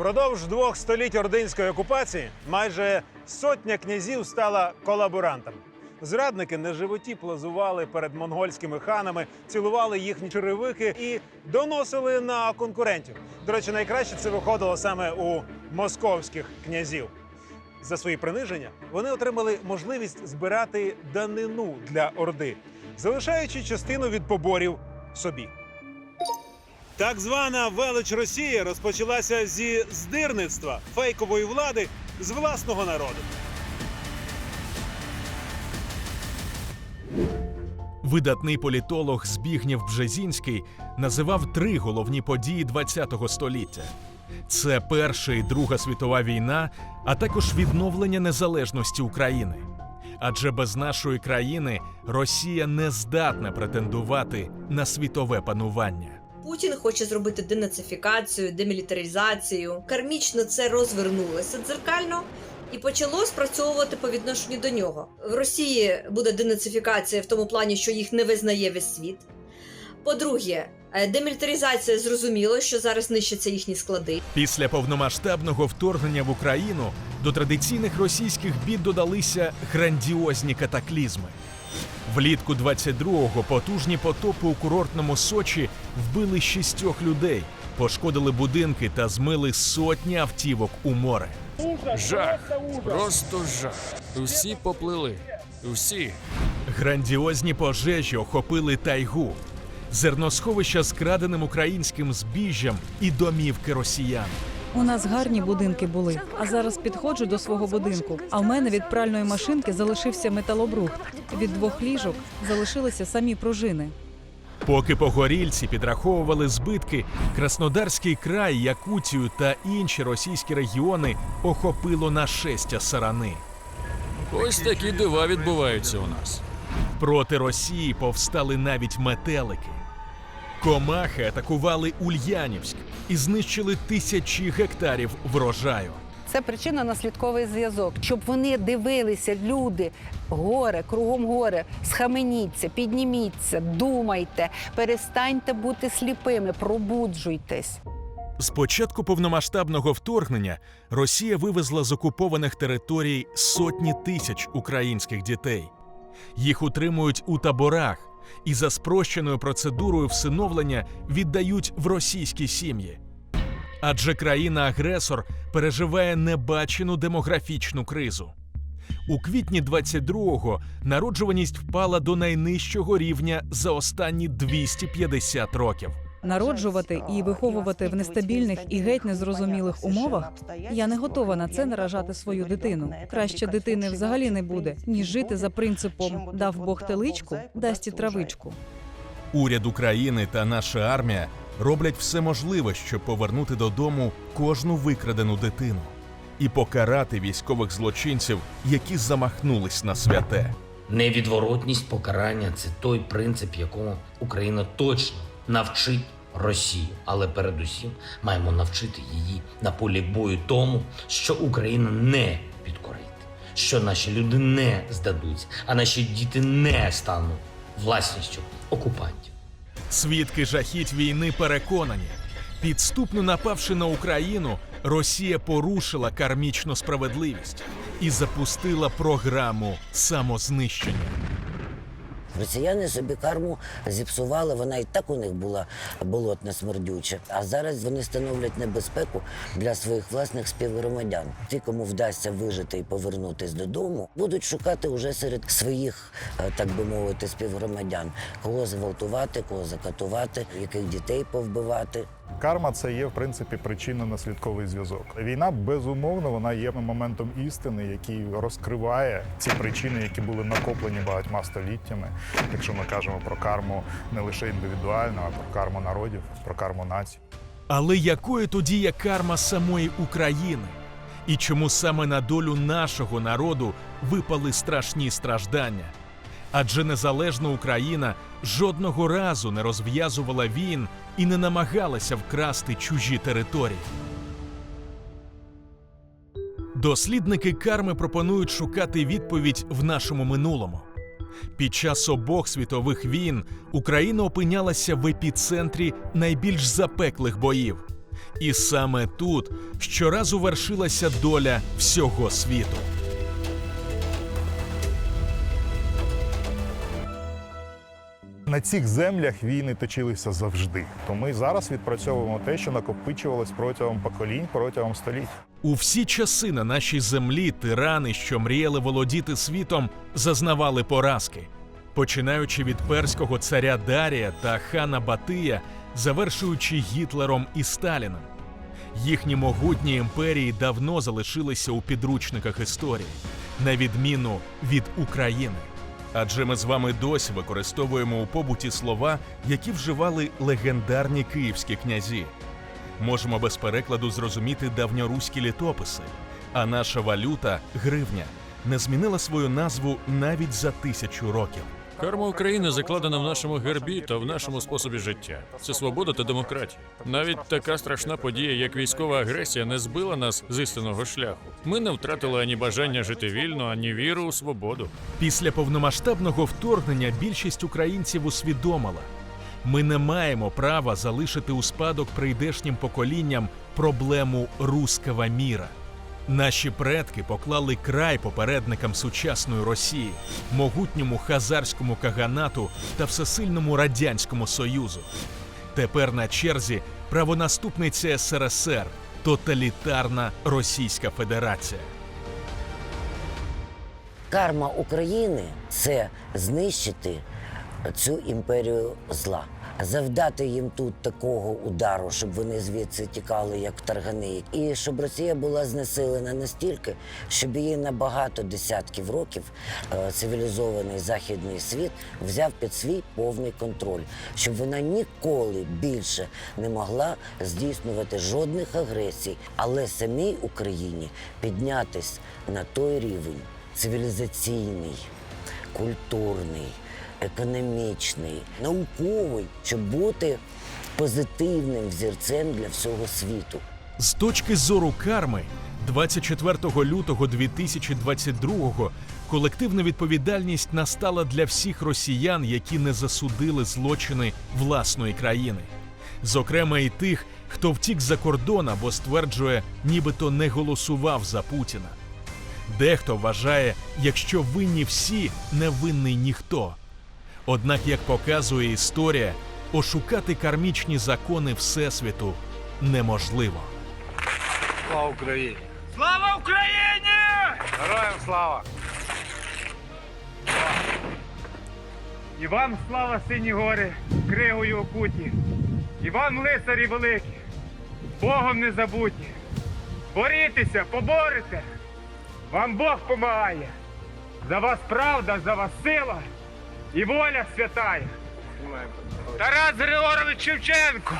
Впродовж двох століть ординської окупації майже сотня князів стала колаборантами. Зрадники на животі плазували перед монгольськими ханами, цілували їхні черевики і доносили на конкурентів. До речі, найкраще це виходило саме у московських князів. За свої приниження вони отримали можливість збирати данину для орди, залишаючи частину від поборів собі. Так звана велич Росії розпочалася зі здирництва фейкової влади з власного народу. Видатний політолог Збігнєв Бжезінський називав три головні події ХХ століття: це Перша і Друга світова війна, а також відновлення незалежності України. Адже без нашої країни Росія не здатна претендувати на світове панування. Путін хоче зробити денацифікацію, демілітаризацію. Кармічно це розвернулося дзеркально і почало спрацьовувати по відношенню до нього. В Росії буде денацифікація в тому плані, що їх не визнає весь світ. По-друге, е, демілітаризація зрозуміло, що зараз нищаться їхні склади. Після повномасштабного вторгнення в Україну до традиційних російських бід додалися грандіозні катаклізми. Влітку 22-го потужні потопи у курортному Сочі вбили шістьох людей, пошкодили будинки та змили сотні автівок у море. Жах, просто жах. Усі поплили. Усі. Грандіозні пожежі охопили тайгу, зерносховища з краденим українським збіжжям і домівки росіян. У нас гарні будинки були. А зараз підходжу до свого будинку. А в мене від пральної машинки залишився металобрухт. Від двох ліжок залишилися самі пружини. Поки погорільці підраховували збитки, Краснодарський край, Якутію та інші російські регіони охопило нашестя сарани. Ось такі дива відбуваються у нас. Проти Росії повстали навіть метелики. Комахи атакували Ульянівськ і знищили тисячі гектарів врожаю. Це причинно-наслідковий зв'язок, щоб вони дивилися, люди, горе, кругом горе, схаменіться, підніміться, думайте, перестаньте бути сліпими, пробуджуйтесь. З початку повномасштабного вторгнення Росія вивезла з окупованих територій сотні тисяч українських дітей. Їх утримують у таборах і за спрощеною процедурою всиновлення віддають в російські сім'ї. Адже країна-агресор переживає небачену демографічну кризу. У квітні 22-го народжуваність впала до найнижчого рівня за останні 250 років. Народжувати і виховувати в нестабільних і геть незрозумілих умовах я не готова на це наражати свою дитину. Краще дитини взагалі не буде, ніж жити за принципом дав Бог теличку, дасть і травичку. Уряд України та наша армія роблять все можливе, щоб повернути додому кожну викрадену дитину і покарати військових злочинців, які замахнулись на святе. Невідворотність покарання це той принцип, якому Україна точно навчить Росію. Але передусім маємо навчити її на полі бою тому, що Україна не підкорить, що наші люди не здадуться, а наші діти не стануть власністю окупантів. Свідки жахіть війни переконані, підступно напавши на Україну, Росія порушила кармічну справедливість і запустила програму самознищення. Росіяни собі карму зіпсували, вона і так у них була болотна смердюча. А зараз вони становлять небезпеку для своїх власних співгромадян. Ті, кому вдасться вижити і повернутись додому, будуть шукати уже серед своїх, е, так би мовити, співгромадян, кого зґвалтувати, кого закатувати, яких дітей повбивати. Карма це є в принципі причинно-наслідковий зв'язок. Війна безумовно вона є моментом істини, який розкриває ці причини, які були накоплені багатьма століттями. Якщо ми кажемо про карму не лише індивідуальну, а про карму народів, про карму націй. Але якою тоді є карма самої України? І чому саме на долю нашого народу випали страшні страждання? Адже незалежна Україна жодного разу не розв'язувала війн і не намагалася вкрасти чужі території. Дослідники карми пропонують шукати відповідь в нашому минулому. Під час обох світових війн Україна опинялася в епіцентрі найбільш запеклих боїв. І саме тут щоразу вершилася доля всього світу. На цих землях війни точилися завжди. То ми зараз відпрацьовуємо те, що накопичувалось протягом поколінь, протягом століть. У всі часи на нашій землі тирани, що мріяли володіти світом, зазнавали поразки. Починаючи від перського царя Дарія та хана Батия, завершуючи Гітлером і Сталіном. Їхні могутні імперії давно залишилися у підручниках історії, на відміну від України. Адже ми з вами досі використовуємо у побуті слова, які вживали легендарні київські князі. Можемо без перекладу зрозуміти давньоруські літописи, а наша валюта гривня не змінила свою назву навіть за тисячу років. Карма України закладена в нашому гербі та в нашому способі життя. Це свобода та демократія. Навіть така страшна подія, як військова агресія, не збила нас з істинного шляху. Ми не втратили ані бажання жити вільно, ані віру у свободу. Після повномасштабного вторгнення більшість українців усвідомила, ми не маємо права залишити у спадок прийдешнім поколінням проблему руского міра. Наші предки поклали край попередникам сучасної Росії, могутньому хазарському каганату та всесильному радянському союзу. Тепер на черзі правонаступниця СРСР, тоталітарна Російська Федерація. Карма України це знищити цю імперію зла, завдати їм тут такого удару, щоб вони звідси тікали як таргани, і щоб Росія була знесилена настільки, щоб її на багато десятків років е, цивілізований західний світ взяв під свій повний контроль, щоб вона ніколи більше не могла здійснювати жодних агресій, але самій Україні піднятись на той рівень цивілізаційний, культурний, економічний, науковий, щоб бути позитивним взірцем для всього світу. З точки зору карми, 24 лютого 2022-го колективна відповідальність настала для всіх росіян, які не засудили злочини власної країни. Зокрема, і тих, хто втік за кордон або стверджує, нібито не голосував за Путіна. Дехто вважає, якщо винні всі, не винний ніхто. Однак, як показує історія, ошукати кармічні закони Всесвіту неможливо. Слава Україні! Слава Україні! Героям слава! І вам слава сині гори, кригою окуті, і вам лицарі великі, Богом не забуті. Борітеся, поборете, вам Бог помагає. За вас правда, за вас сила і воля святая. Тарас Григорович Шевченко!